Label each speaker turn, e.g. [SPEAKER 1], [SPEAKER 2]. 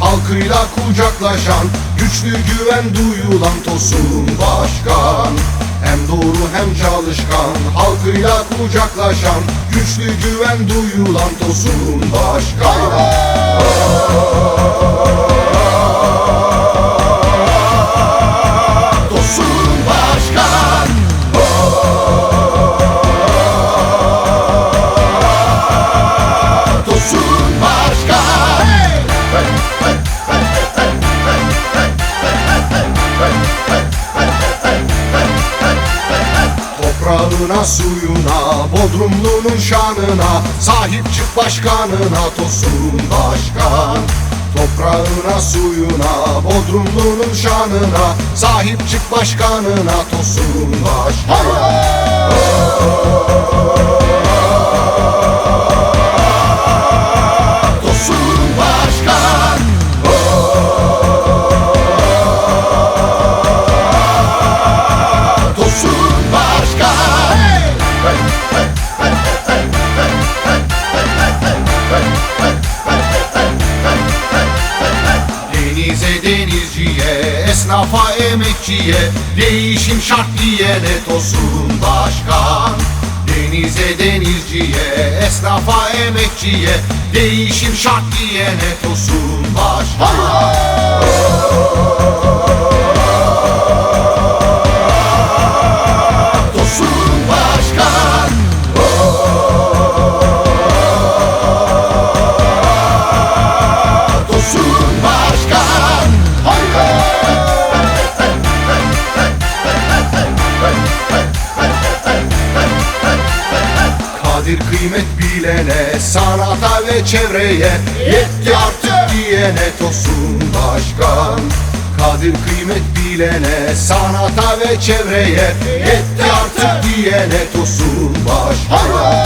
[SPEAKER 1] Halkıyla kucaklaşan Güçlü güven duyulan Tosun Başkan. Hem doğru hem çalışkan Halkıyla kucaklaşan Güçlü güven duyulan Tosun Başkan Toprağına suyuna Bodrumlu'nun şanına Sahip çık başkanına Tosun Başkan. Toprağına suyuna Bodrumlu'nun şanına Sahip çık başkanına Tosun Başkan. Tosun denizciye, esnafa emekçiye Değişim şart diyene Tosun Başkan. Denize denizciye, esnafa emekçiye Değişim şart diyene Tosun Başkan Kadir kıymet bilene, sanata ve çevreye Yetti artık diyene Tosun Başkan. Kadir kıymet bilene, sanata ve çevreye Yetti artık diyene Tosun Başkan